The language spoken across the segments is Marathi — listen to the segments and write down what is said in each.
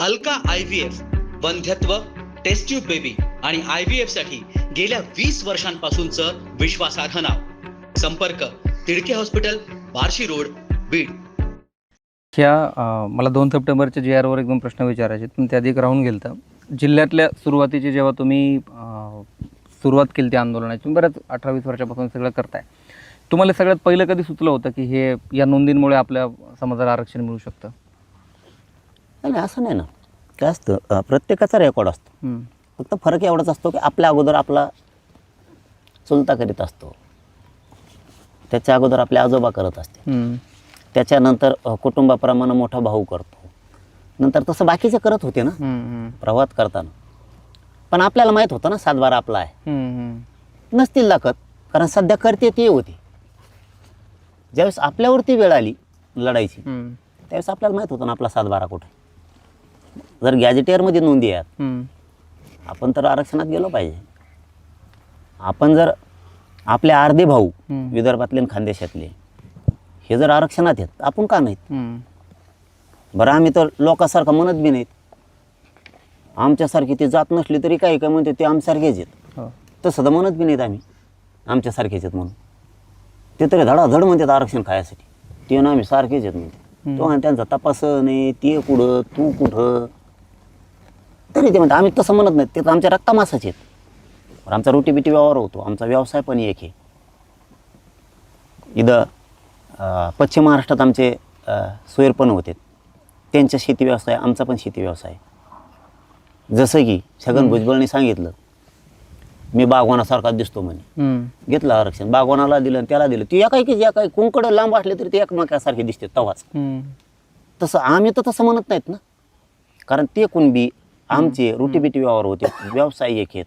अलका आय व्ही एफ वंध्यत्व टेस्ट्यूब बेबी आणि आय व्ही एफसाठी गेल्या वीस वर्षांपासूनचं विश्वासार्ह नाव. संपर्क तिडके हॉस्पिटल बार्शी रोड बीड. ह्या मला दोन सप्टेंबरच्या जी आरवर एकदम प्रश्न विचारायचे पण त्या अधिक राहून गेलं जिल्ह्यातल्या सुरुवातीची जेव्हा तुम्ही सुरुवात केली त्या आंदोलनाची तुम्ही बऱ्याच अठरा वीस वर्षापासून सगळं करताय. तुम्हाला सगळ्यात पहिलं कधी सुचलं होतं की हे या नोंदींमुळे आपल्या समाजाला आरक्षण मिळू शकतं? नाही नाही, असं नाही ना काय असतं प्रत्येकाचा रेकॉर्ड असतो. फक्त फरक एवढाच असतो की आपल्या अगोदर आपला चुलता करीत असतो त्याच्या अगोदर आपले आजोबा करत असते. त्याच्यानंतर कुटुंबाप्रमाणे मोठा भाऊ करतो नंतर तसं बाकीचे करत होते ना. प्रवास करताना पण आपल्याला माहीत होतं ना सातबारा आपला आहे. नसतील दाखत कारण सध्या करते ती होती ज्यावेळेस आपल्यावरती वेळ आली लढायची. त्यावेळेस आपल्याला माहीत होतं ना आपला सातबारा कुठे जर गॅजेटियरमध्ये नोंदी आहेत. आपण तर आरक्षणात गेलो पाहिजे. आपण जर आपले अर्धे भाऊ. विदर्भातले आणि खानदेशातले हे जर आरक्षणात आहेत आपण का नाहीत. बरं आम्ही तर लोकांसारखं म्हणत बी नाहीत. आमच्यासारखी ते जात नसली तरी काही काय म्हणते ते आमच्यासारखेच आहेत. हो. तसं तर म्हणत बी नाहीत आम्ही. आमच्यासारखेच आहेत म्हणून. ते तरी धडाधड म्हणतात आरक्षण खायसाठी. ते ना आम्ही सारखेच आहेत म्हणते तो आणि त्यांचा तपास नाही ते कुठं तू कुठं? तरी ते म्हणतात आम्ही तसं म्हणत नाहीत ते तर आमच्या रक्तामासाचे आहेत. आमचा रोटी बिटी व्यवहार होतो आमचा व्यवसाय पण एक आहे. इथं पश्चिम महाराष्ट्रात आमचे सोयर पण होते. त्यांचा शेती व्यवसाय आमचा पण शेती व्यवसाय. जसं की छगन भुजबळने सांगितलं मी बागवानासारखा दिसतो म्हणे. घेतलं आरक्षण बागवानाला दिलं आणि त्याला दिलं. ती एका एका कुंकड लांब असले तरी ते एकमेकासारखे दिसते तवाच. तसं आम्ही तर तसं म्हणत नाहीत ना. कारण ते कुणबी आमचे रोटीबिटी व्यवहार होते. व्यवसाय एक आहेत.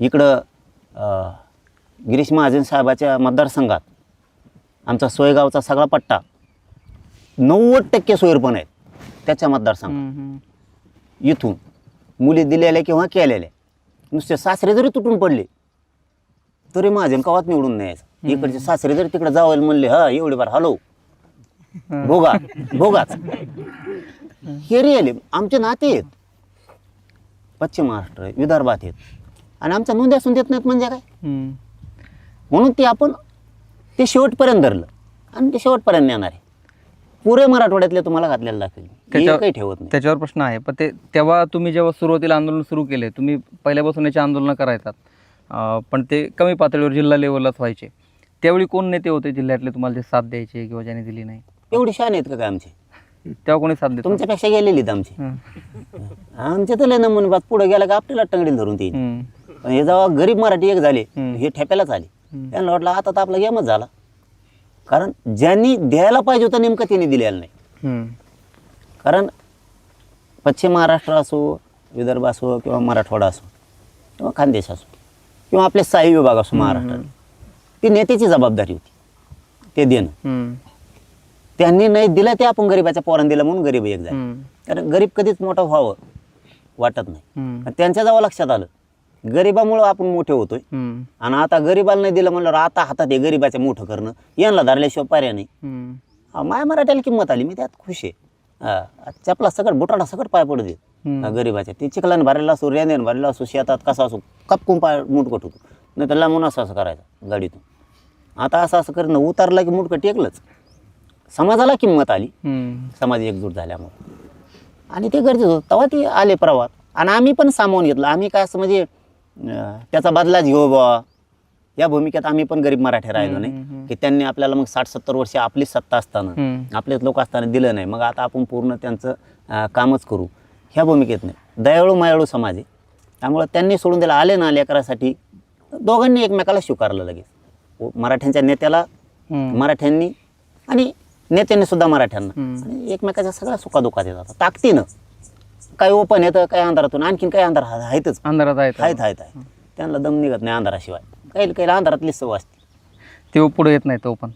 इकडं गिरीश महाजन साहेबाच्या मतदारसंघात आमचा सोयगावचा सगळा पट्टा नव्वद टक्के सोयरपण आहेत त्याच्या मतदारसंघात. इथून मुली दिलेल्या किंवा केलेल्या. नुसते सासरे जरी तुटून पडले तरी माझ्या कवात निवडून नाही यायचं इकडचे सासरे जरी तिकडे जावं म्हणले हा एवढी बार हॅलो भोगा भोगाच. हे रिअली आमचे नाते आहेत. पश्चिम महाराष्ट्र विदर्भात आहेत. आणि आमच्या नोंदी असून देत नाहीत म्हणजे काय. म्हणून ते आपण ते शेवटपर्यंत धरलं. आणि ते शेवटपर्यंत नेणार आहे. पुरे मराठवाड्यातले तुम्हाला घातलेलं दाखवेल. काही ठेवत नाही. त्याच्यावर प्रश्न आहे. पण ते तेव्हा तुम्ही जेव्हा सुरुवातीला आंदोलन सुरू केले तुम्ही पहिल्यापासून याची आंदोलनं करायचात. अं, पण ते कमी पातळीवर जिल्हा लेवललाच व्हायचे. त्यावेळी कोण नेते होते जिल्ह्यातले? तुम्हाला जे साथ द्यायचे किंवा ज्यांनी दिली नाही? एवढी शान आहेत का काय आमचे? तेव्हा कोणी साथ देत? तुमच्यापेक्षा गेलेली आहेत आमची हं. आमचे तर लय नमुने बात पुढे गेला का आपल्याला टंगडील धरून ते हं. पण हे जेव्हा गरीब मराठी एक झाले. हे ठेप्यालाच आले. त्यांना वाटलं आता तर आपला गेमच झाला कारण ज्यांनी द्यायला पाहिजे होतं नेमकं त्यांनी दिलेलं नाही. कारण पश्चिम महाराष्ट्र असो विदर्भ असो किंवा मराठवाडा असो किंवा खानदेश असो किंवा आपले स्थायी विभाग असो महाराष्ट्रात ती नेत्याची जबाबदारी होती ते देणं. त्यांनी नाही दिलं ते आपण गरीबाच्या पोरांना दिलं म्हणून गरीब एक झाले. कारण गरीब कधीच मोठं व्हावं वाटत नाही. त्यांच्या जेव्हा लक्षात आलं. गरिबामुळं आपण मोठे होतोय. आणि आता गरीबाला नाही दिलं म्हणल्यावर आता हातात हे गरीबाचं मोठं करणं यांना धरल्याशिवाय पर्याय नाही. माया मराठ्याला किंमत आली मी त्यात खुश आहे. चपला सकट बुटाडा सकट पाय पडू देत. हा, गरीबाच्या. ते चिखलाने भरलेला असो रेंद्याने भरलेला असो शेतात कसा असो कपकून पाय मुटकट होतो नाही तर लांबून असं असं करायचं गाडीतून. आता असं असं करणं उतारला की मुटकं टेकलंच. समाजाला किंमत आली. समाज एकजूट झाल्यामुळे. आणि ते गरजेचं होतं. तेव्हा ते आले प्रवास आणि आम्ही पण सामावून घेतलं. आम्ही काय असं म्हणजे त्याचा बदलाच घेऊ बुवा या भूमिकेत आम्ही पण गरीब मराठी राहिलो नाही. की त्यांनी आपल्याला मग साठ सत्तर वर्ष आपलीच सत्ता असताना. आपलेच लोक असताना दिलं नाही. मग आता आपण पूर्ण त्यांचं कामच करू. ह्या भूमिकेत नाही. दयाळू मायाळू समाज आहे. त्यामुळं त्यांनी सोडून दिला. आले ना लेकरासाठी. दोघांनी एकमेकाला स्वीकारलं लगेच. मराठ्यांच्या नेत्याला. मराठ्यांनी आणि नेत्यांनी सुद्धा मराठ्यांना. आणि एकमेकाच्या सगळ्या सुखादुखात येतात. ताकदीनं काही ओपन येतं काही अंधारातून आणखीन काही अंधार आहेतच. अंधारात आहेत. आहेत आहेत आहेत. त्यांना दम निघत नाही अंधाराशिवाय. काही काही अंधारातली सव असते ते पुढे येत नाही तो पण.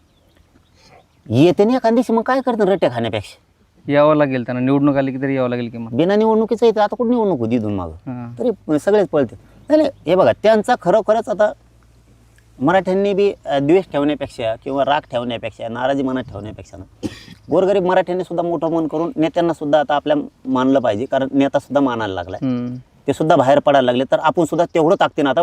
येते नाही एखाद दिवशी मग काय करतं रट्ट्या खाण्यापेक्षा? यावं लागेल त्यांना. निवडणूक आली की तरी यावं लागेल किंवा बिना निवडणुकीचं येतं आता कुठं निवडणूक होती इथून मागं? हां. तरी सगळेच पळते नाही नाही, हे बघा त्यांचा खरोखरच आता मराठ्यांनी बी द्वेष ठेवण्यापेक्षा किंवा राग ठेवण्यापेक्षा नाराजी मनात ठेवण्यापेक्षा ना गोरगरीब मराठ्यांनी सुद्धा मोठं मन करून नेत्यांना सुद्धा आता आपल्या मानलं पाहिजे. कारण नेता सुद्धा मानायला लागलाय. ते सुद्धा बाहेर पडायला लागले. तर आपण सुद्धा तेवढं ताकदीनं आता